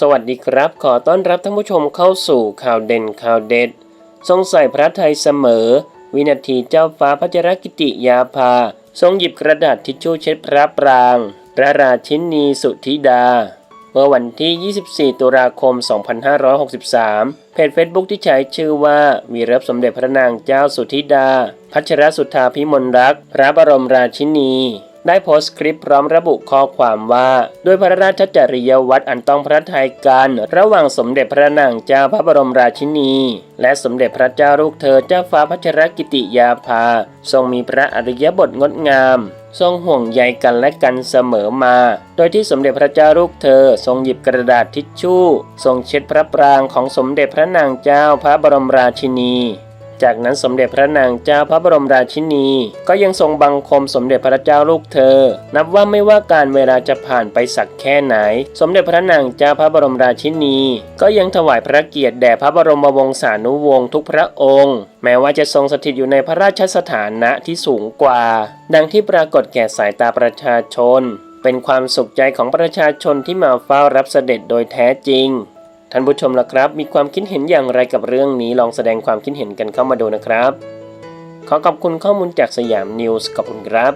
สวัสดีครับ ขอต้อนรับท่านผู้ชมเข้าสู่ข่าวเด่นข่าวเด็ด ทรงใส่พระไทยเสมอ วินาทีเจ้าฟ้าพัชรกิติยาภา ทรงหยิบกระดาษทิชชู่เช็ดพระปราง พระราชินีสุธิดา เมื่อวันที่ 24 ตุลาคม 2563 เพจ Facebook ที่ใช้ชื่อว่า วีรับสมเด็จพระนางเจ้าสุธิดา พัชรสุธาพิมลรัก พระบรมราชินี ได้โพสต์คลิปพร้อมระบุข้อความว่า ด้วยพระราชจริยวัตรอันต้องพระทัยกันระหว่างสมเด็จพระนางเจ้าพระบรมราชินี และสมเด็จพระเจ้าลูกเธอเจ้าฟ้าพัชรกิติยาภา ทรงมีพระอริยบทงดงามทรงห่วงใยกันและกันเสมอมา โดยที่สมเด็จพระเจ้าลูกเธอ ทรงหยิบกระดาษทิชชู่ ทรงเช็ดพระปรางของสมเด็จพระนางเจ้าพระบรมราชินี จากนั้นสมเด็จพระนางเจ้าพระบรมราชินี ก็ยังทรงบังคมสมเด็จพระเจ้าลูกเธอ นับว่าไม่ว่าการเวลาจะผ่านไปสักแค่ไหน สมเด็จพระนางเจ้าพระบรมราชินี ก็ยังถวายพระเกียรติแด่พระบรมวงศานุวงศ์ทุกพระองค์ แม้ว่าจะทรงสถิตอยู่ในพระราชสถานะที่สูงกว่า ดังที่ปรากฏแก่สายตาประชาชน เป็นความสุขใจของประชาชนที่มาเฝ้ารับเสด็จโดยแท้จริง ท่านผู้ชมล่ะครับ มีความคิดเห็นอย่างไรกับเรื่องนี้ลองแสดงความคิดเห็นกันเข้ามาดูนะครับ ขอขอบคุณข้อมูลจากสยามนิวส์ขอบคุณครับ